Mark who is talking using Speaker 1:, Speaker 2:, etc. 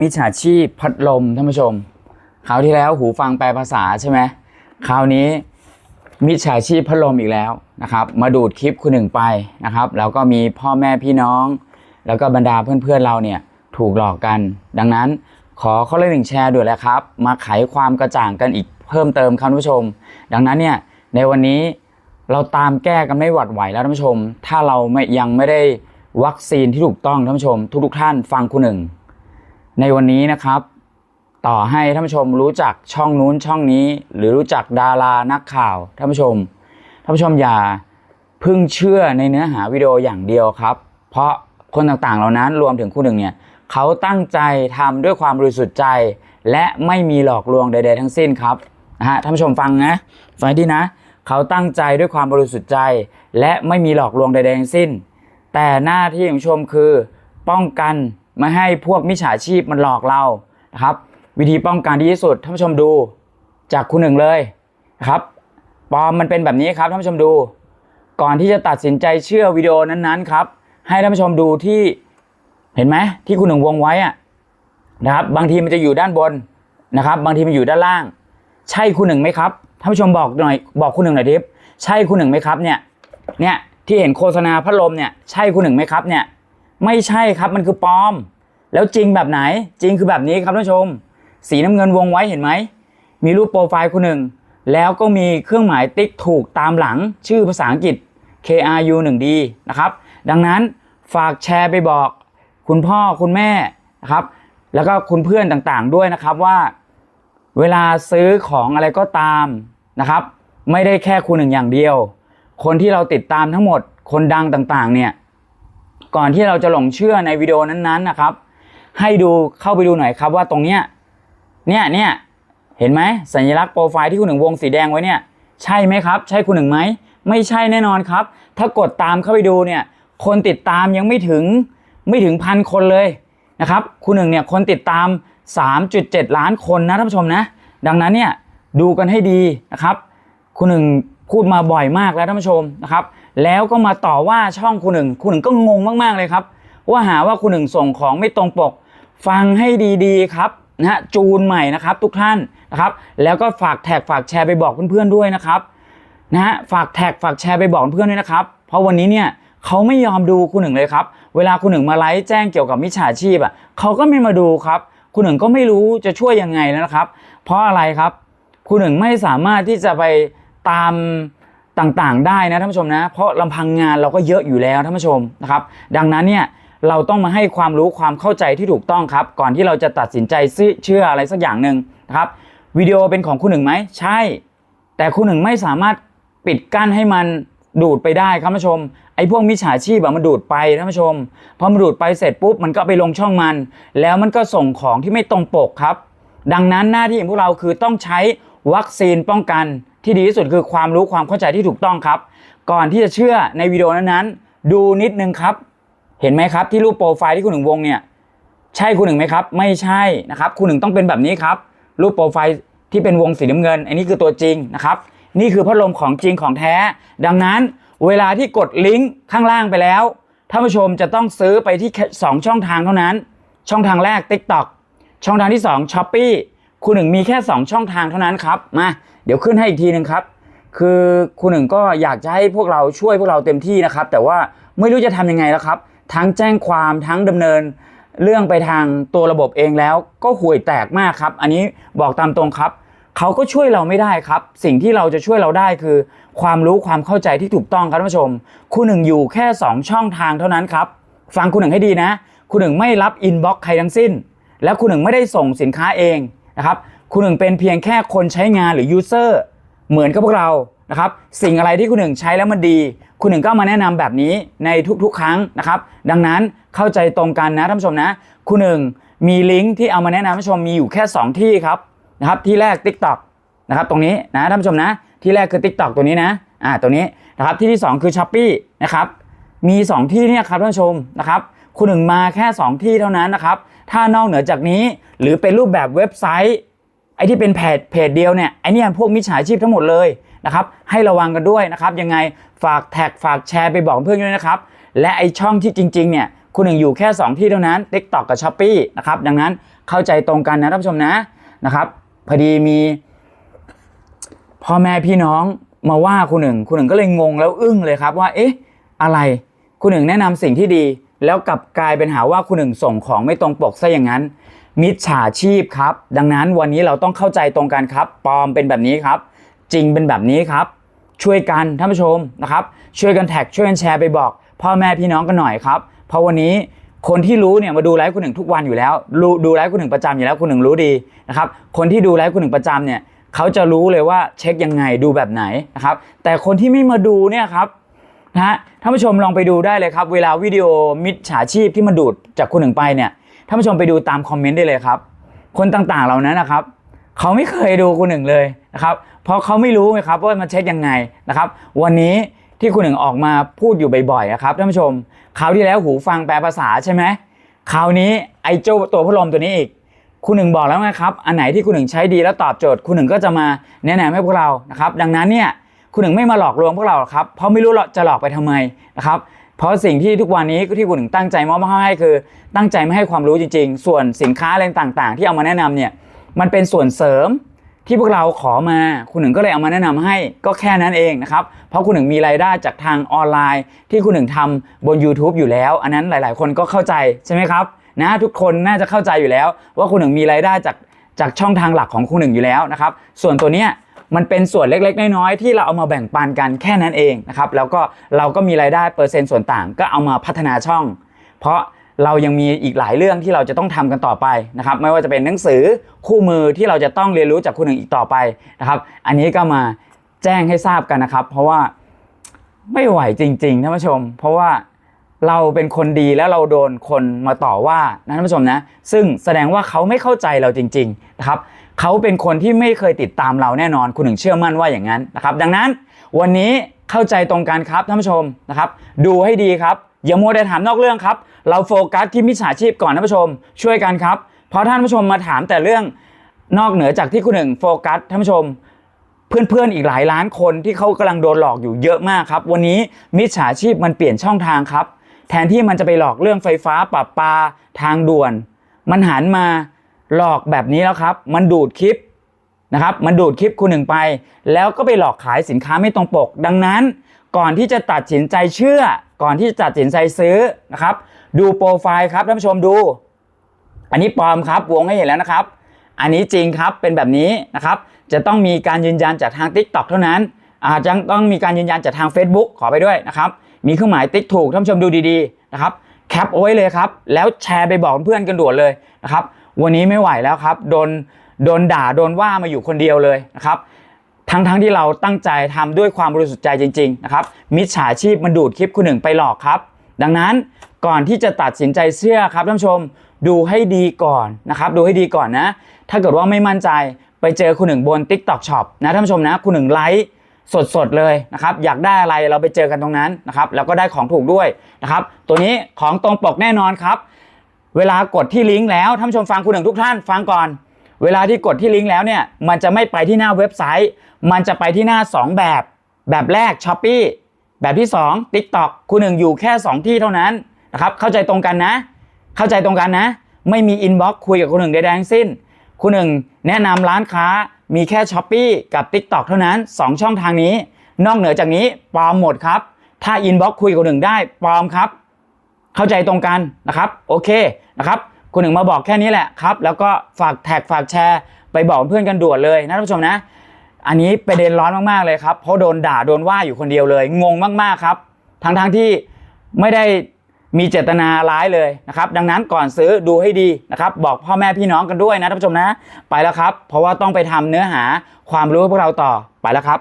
Speaker 1: มิจฉาชีพพัดลมท่านผู้ชมคราวที่แล้วหูฟังแปลภาษาใช่ไหมคราวนี้มิจฉาชีพพัดลมอีกแล้วนะครับ มาดูดคลิปคุณหนึ่งไปนะครับ แล้วก็มีพ่อแม่พี่น้อง แล้วก็บรรดาเพื่อนๆเราเนี่ยถูกหลอกกัน ดังนั้นขอข้อเลยหนึ่งแชร์ด่วนแล้วครับ มาไขความกระจ่างกันอีกเพิ่มเติมครับท่านผู้ชม ดังนั้นเนี่ยในวันนี้เราตามแก้กันไม่หวัดไหวแล้วท่านผู้ชม ถ้าเราไม่ยังไม่ได้วัคซีนที่ถูกต้องท่านผู้ชม ทุกๆท่านฟังคุณหนึ่ง ในวันนี้นะครับ ต่อให้ท่านผู้ชมรู้จักช่องนู้นช่องนี้ หรือรู้จักดารานักข่าวท่านผู้ชมท่านผู้ชมอย่าพึ่งเชื่อในเนื้อหาวิดีโออย่างเดียวครับ เพราะคนต่างๆเหล่านั้นรวมถึงคุณหนึ่งเนี่ยเขาตั้งใจทำด้วยความบริสุทธิ์ใจ และไม่มีหลอกลวงใด ๆ ทั้งสิ้นครับนะฮะท่านผู้ชมฟังนะฟังให้ดีนะ เขาตั้งใจด้วยความบริสุทธิ์ใจ และไม่มีหลอกลวงใด ๆ ทั้งสิ้น แต่หน้าที่ของชมคือ ป้องกัน ไม่ให้พวกมิจฉาชีพมันหลอกเรานะครับ วิธีป้องกันดีที่สุดท่านผู้ชมดูจากคุณหนึ่งเลยนะครับปลอมมันเป็นแบบนี้ครับท่านผู้ชมดู ก่อนที่จะตัดสินใจเชื่อวิดีโอนั้นๆครับ ให้ท่านผู้ชมดูที่เห็นไหมที่คุณหนึ่งวงไว้อะนะครับ บางทีมันจะอยู่ด้านบนนะครับ บางทีมันอยู่ด้านล่าง ใช่คุณหนึ่งไหมครับท่านผู้ชมบอกหน่อยบอกคุณหนึ่งหน่อยดิฟใช่คุณหนึ่งไหมครับเนี่ยเนี่ยที่เห็นโฆษณาพัดลมเนี่ยใช่คุณหนึ่งไหมครับเนี่ย ไม่ใช่ครับมันคือปลอม แล้วจริงแบบไหนจริงคือแบบนี้ครับท่านผู้ชม สีน้ำเงินวงไว้เห็นไหม มีรูปโปรไฟล์คุณหนึ่ง แล้วก็มีเครื่องหมายติ๊กถูกตามหลังชื่อภาษาอังกฤษ KRU 1D นะครับ ดังนั้นฝากแชร์ไปบอก คุณพ่อคุณแม่นะครับ แล้วก็คุณเพื่อนต่างๆด้วยนะครับว่า เวลาซื้อของอะไรก็ตามนะครับ ไม่ได้แค่คุณหนึ่งอย่างเดียว คนที่เราติดตามทั้งหมดคนดังต่างๆเนี่ย ก่อนที่เราจะหลงเชื่อในวิดีโอนั้นๆนะครับ ให้ดูเข้าไปดูหน่อยครับว่าตรงเนี้ยเนี่ยเนี่ยเห็นไหมสัญลักษณ์โปรไฟล์ที่คุณหนึ่งวงสีแดงไว้เนี่ยใช่ไหมครับ ใช่คุณหนึ่งไหมไม่ใช่แน่นอนครับ ถ้ากดตามเข้าไปดูเนี่ยคนติดตามยังไม่ถึงไม่ถึงพันคนเลยนะครับคุณหนึ่งเนี่ยคนติดตาม 3.7 ล้านคนนะท่านผู้ชมนะ ดังนั้นเนี่ยดูกันให้ดีนะครับ คุณหนึ่งพูดมาบ่อยมากแล้วท่านผู้ชมนะครับ แล้วก็มาต่อว่าช่องคุณหนึ่งคุณหนึ่งก็งงมากๆเลยครับ ว่าหาว่าคุณหนึ่งส่งของไม่ตรงปก ฟังให้ดีๆครับนะฮะจูนใหม่นะครับทุกท่านนะครับแล้วก็ฝากแท็กฝากแชร์ไปบอกเพื่อนๆด้วยนะครับนะฮะฝากแท็กฝากแชร์ไปบอกเพื่อนด้วยนะครับ เพราะวันนี้เนี่ยเขาไม่ยอมดูคุณหนึ่งเลยครับ เวลาคุณหนึ่งมาไลฟ์แจ้งเกี่ยวกับมิจฉาชีพอะเขาก็ไม่มาดูครับ คุณหนึ่งก็ไม่รู้จะช่วยยังไงแล้วนะครับ เพราะอะไรครับ คุณหนึ่งไม่สามารถที่จะไปตาม ต่างๆ ได้นะท่านผู้ชมนะ เพราะลำพังงานเราก็เยอะอยู่แล้วท่านผู้ชมนะครับดังนั้นเนี่ยเราต้องมาให้ความรู้ความเข้าใจที่ถูกต้องครับ ก่อนที่เราจะตัดสินใจซื้อเชื่ออะไรสักอย่างหนึ่งนะครับวิดีโอเป็นของคุณหนึ่งไหมใช่ แต่คุณหนึ่งไม่สามารถปิดกั้นให้มันดูดไปได้ครับท่านผู้ชมไอ้พวกมิจฉาชีพอะมันดูดไปท่านผู้ชมพอมันดูดไปเสร็จปุ๊บมันก็ไปลงช่องมัน แล้วมันก็ส่งของที่ไม่ตรงปกครับ ดังนั้นหน้าที่ของพวกเราคือต้องใช้วัคซีนป้องกัน ที่ดีที่สุดคือความรู้ความเข้าใจที่ถูกต้องครับ ก่อนที่จะเชื่อในวิดีโอนั้นๆ ดูนิดนึงครับ เห็นไหมครับที่รูปโปรไฟล์ที่คุณหนึ่งวงเนี่ยใช่คุณหนึ่งไหมครับ ไม่ใช่นะครับคุณหนึ่งต้องเป็นแบบนี้ครับ รูปโปรไฟล์ที่เป็นวงสีน้ำเงิน อันนี้คือตัวจริงนะครับ นี่คือพัดลมของจริงของแท้ ดังนั้นเวลาที่กดลิงก์ข้างล่างไปแล้วท่านผู้ชมจะต้องซื้อไปที่แค่สองช่องทางเท่านั้น ช่องทางแรก TikTok ช่องทางที่ 2 s h o p e e คุณหนึ่งมีแค่ 2 ช่องทางเท่านั้นครับมาเดี๋ยวขึ้นให้อีกทีหนึ่งครับ คือคุณหนึ่งก็อยากจะให้พวกเราช่วยพวกเราเต็มที่นะครับ แต่ว่าไม่รู้จะทำยังไงแล้วครับ ทั้งแจ้งความทั้งดำเนิน เรื่องไปทางตัวระบบเองแล้วก็ห่วยแตกมากครับ อันนี้บอกตามตรงครับเขาก็ช่วยเราไม่ได้ครับ สิ่งที่เราจะช่วยเราได้คือ ความรู้ความเข้าใจที่ถูกต้องครับท่านผู้ชมคุณหนึ่งอยู่แค่ 2 ช่องทางเท่านั้นครับฟังคุณหนึ่งให้ดีนะคุณหนึ่งไม่รับอินบ็อกใครทั้งสิ้น และคุณหนึ่งไม่ได้ส่งสินค้าเองนะครับ คุณหนึ่งเป็นเพียงแค่คนใช้งานหรือยูเซอร์เหมือนกับพวกเรานะครับสิ่งอะไรที่คุณหนึ่งใช้แล้วมันดี คุณหนึ่งก็มาแนะนำแบบนี้ในทุกๆ ครั้งนะครับ ดังนั้นเข้าใจตรงกันนะท่านผู้ชมนะ คุณหนึ่งมีลิงก์ที่เอามาแนะนำท่านผู้ชมมีอยู่แค่ 2 ที่ครับนะครับ ที่แรก TikTok นะครับตรงนี้นะท่านผู้ชมนะ ที่แรกคือ TikTok ตัวนี้นะอ่าตัวนี้นะครับที่ที่ 2 คือ s h อ p e e นะครับมี 2 ที่เนี่ยครับท่านผู้ชมนะครับคุณหนึ่งมาแค่ 2 ที่เท่านั้นนะครับถ้านอกเหนือจากนี้หรือเป็นรูปแบบเว็บไซต์ ไอ้ที่เป็นเพจเพจเดียวเนี่ยไอ้นี่พวกมิจฉาชีพทั้งหมดเลยนะครับให้ระวังกันด้วยนะครับยังไงฝากแท็กฝากแชร์ไปบอกเพื่อนด้วยนะครับ และไอ้ช่องที่จริงๆเนี่ยคุณหนึ่งอยู่แค่ 2 ที่เท่านั้น TikTok กับ s h อ p e e นะครับดังนั้นเข้าใจตรงกันนะท่านผู้ชมนะนะครับพอดีมีพ่อแม่พี่น้องมาว่าคุณหนึ่งคุณหนึ่งก็เลยงงแล้วอึ้งเลยครับว่าเอ๊ะอะไรคุณหนึ่งแนะนำสิ่งที่ดี แล้วกลับกลายเป็นหาว่าคุณหนึ่งส่งของไม่ตรงปกซะอย่างนั้น มิจฉาชีพครับ ดังนั้นวันนี้เราต้องเข้าใจตรงกันครับ ปลอมเป็นแบบนี้ครับ จริงเป็นแบบนี้ครับ ช่วยกันท่านผู้ชมนะครับ ช่วยกันแท็กช่วยกันแชร์ไปบอก พ่อแม่พี่น้องกันหน่อยครับ เพราะวันนี้คนที่รู้เนี่ยมาดูไลฟ์คุณหนึ่งทุกวันอยู่แล้วรู้ดูไลฟ์คุณหนึ่งประจำอยู่แล้วคุณหนึ่งรู้ดีนะครับ คนที่ดูไลฟ์คุณหนึ่งประจำเนี่ยเขาจะรู้เลยว่าเช็คยังไงดูแบบไหนนะครับ แต่คนที่ไม่มาดูเนี่ยครับนะฮะท่านผู้ชมลองไปดูได้เลยครับ เวลาวิดีโอมิจฉาชีพที่มาดูดจากคุณหนึ่งไปเนี่ย ท่านผู้ชมไปดูตามคอมเมนต์ได้เลยครับ คนต่างๆเหล่านั้นนะครับเขาไม่เคยดูคุณหนึ่งเลยนะครับ เพราะเขาไม่รู้ไงครับว่ามันเช็คยังไงนะครับ วันนี้ที่คุณหนึ่งออกมาพูดอยู่บ่อยๆอะครับท่านผู้ชมคราวที่แล้วหูฟังแปลภาษาใช่ไหมคราวนี้ไอ้เจ้าตัวพัดลมตัวนี้อีก คุณหนึ่งบอกแล้วไงครับ อันไหนที่คุณหนึ่งใช้ดีแล้วตอบโจทย์ คุณหนึ่งก็จะมาแนะนำให้พวกเรานะครับ ดังนั้นเนี่ยคุณหนึ่งไม่มาหลอกลวงพวกเราครับเพราะไม่รู้เราจะหลอกไปทำไมนะครับ เพราะสิ่งที่ทุกวันนี้ที่คุณหนึ่งตั้งใจมอบให้คือ ตั้งใจไม่ให้ความรู้จริง ๆ ส่วนสินค้าอะไรต่างๆ ที่เอามาแนะนำเนี่ยมันเป็นส่วนเสริมที่พวกเราขอมาคุณหนึ่งก็เลยเอามาแนะนำให้ก็แค่นั้นเองนะครับ เพราะคุณหนึ่งมีรายได้จากทางออนไลน์ ที่คุณหนึ่งทำบน YouTube อยู่แล้ว อันนั้นหลาย ๆ คนก็เข้าใจใช่ไหมครับนะทุกคนน่าจะเข้าใจอยู่แล้ว ว่าคุณหนึ่งมีรายได้จากจากช่องทางหลักของคุณหนึ่งอยู่แล้วนะครับ ส่วนตัวเนี้ย มันเป็นส่วนเล็กๆ น้อยๆที่เราเอามาแบ่งปันกันแค่นั้นเองนะครับแล้วก็เราก็มีรายได้เปอร์เซ็นต์ส่วนต่างก็เอามาพัฒนาช่อง เพราะเรายังมีอีกหลายเรื่องที่เราจะต้องทำกันต่อไปนะครับไม่ว่าจะเป็นหนังสือคู่มือที่เราจะต้องเรียนรู้จากคุณหนึ่งอีกต่อไปนะครับ อันนี้ก็มาแจ้งให้ทราบกันนะครับ เพราะว่าไม่ไหวจริงๆท่านผู้ชม เพราะว่าเราเป็นคนดีแล้วเราโดนคนมาต่อว่านะท่านผู้ชมนะซึ่งแสดงว่าเขาไม่เข้าใจเราจริง ๆนะครับ เขาเป็นคนที่ไม่เคยติดตามเราแน่นอนคุณหนึ่งเชื่อมั่นว่าอย่างนั้นนะครับ ดังนั้นวันนี้เข้าใจตรงกันครับท่านผู้ชมนะครับ ดูให้ดีครับอย่ามัวแต่ถามนอกเรื่องครับ เราโฟกัสที่มิจฉาชีพก่อนท่านผู้ชม ช่วยกันครับ เพราะท่านผู้ชมมาถามแต่เรื่องนอกเหนือจากที่คุณหนึ่งโฟกัสท่านผู้ชม เพื่อนๆอีกหลายล้านคนที่เขากำลังโดนหลอกอยู่เยอะมากครับ วันนี้มิจฉาชีพมันเปลี่ยนช่องทางครับ แทนที่มันจะไปหลอกเรื่องไฟฟ้าปรับปาทางด่วน มันหันมา หลอกแบบนี้แล้วครับ มันดูดคลิปนะครับ มันดูดคลิปคุณหนึ่งไป แล้วก็ไปหลอกขายสินค้าไม่ตรงปก ดังนั้นก่อนที่จะตัดสินใจเชื่อ ก่อนที่จะตัดสินใจซื้อนะครับ ดูโปรไฟล์ครับท่านผู้ชมดู อันนี้ปลอมครับวงให้เห็นแล้วนะครับ อันนี้จริงครับเป็นแบบนี้นะครับ จะต้องมีการยืนยันจากทาง TikTok เท่านั้นอาจจะต้องมีการยืนยันจากทาง Facebook ขอไปด้วยนะครับ มีเครื่องหมายติ๊กถูกท่านผู้ชมดูดีๆนะครับแคปเอาไว้เลยครับ แล้วแชร์ไปบอกเพื่อนกันด่วนเลยนะครับ วันนี้ไม่ไหวแล้วครับ โดนโดนด่าโดนว่ามาอยู่คนเดียวเลยนะครับ ทั้งทั้งที่เราตั้งใจทำด้วยความบริสุทธิ์ใจจริงๆนะครับ มิจฉาชีพมันดูดคลิปคุณหนึ่งไปหลอกครับ ดังนั้นก่อนที่จะตัดสินใจเชื่อครับท่านผู้ชมดูให้ดีก่อนนะครับ ดูให้ดีก่อนนะ ถ้าเกิดว่าไม่มั่นใจไปเจอคุณหนึ่งบน TikTok Shop นะท่านผู้ชมนะคุณหนึ่งไลฟ์สดๆเลยนะครับ อยากได้อะไรเราไปเจอกันตรงนั้นนะครับ แล้วก็ได้ของถูกด้วยนะครับ ตัวนี้ของตรงปกแน่นอนครับ เวลากดที่ลิงก์แล้วท่านชมฟังคุณหนึ่งทุกท่านฟังก่อน เวลาที่กดที่ลิงก์แล้วเนี่ยมันจะไม่ไปที่หน้าเว็บไซต์ มันจะไปที่หน้า 2 แบบ แบบแรก s h อ p e e แบบที่ 2 TikTok คุณหนึ่งอยู่แค่ 2 ที่เท่านั้นนะครับเข้าใจตรงกันนะ เข้าใจตรงกันนะ ไม่มีอินบ็อกซ์คุยกับคุณหนึ่งใดๆทั้งสิ้น คุณหนึ่งแนะนำร้านค้ามีแค่ s h อ p e e กับ TikTok เท่านั้น 2 ช่องทางนี้ นอกเหนือจากนี้ปลอมหมดครับ ถ้าอินบ็อกซ์คุยกับคุณหนึ่งได้ปลอมครับ เข้าใจตรงกันนะครับโอเคนะครับคุณหนึ่งมาบอกแค่นี้แหละครับ แล้วก็ฝากแท็กฝากแชร์ ไปบอกเพื่อนกันด่วนเลยนะท่านผู้ชมนะ อันนี้ประเด็นร้อนมากๆเลยครับเพราะโดนด่าโดนว่าอยู่คนเดียวเลย งงมากๆครับ ทั้งๆทที่ไม่ได้มีเจตนาร้ายเลยนะครับ ดังนั้นก่อนซื้อดูให้ดีนะครับ บอกพ่อแม่พี่น้องกันด้วยนะท่านผู้ชมนะ ไปแล้วครับ เพราะว่าต้องไปทำเนื้อหาความรู้ให้พวกเราต่อไปแล้วครับ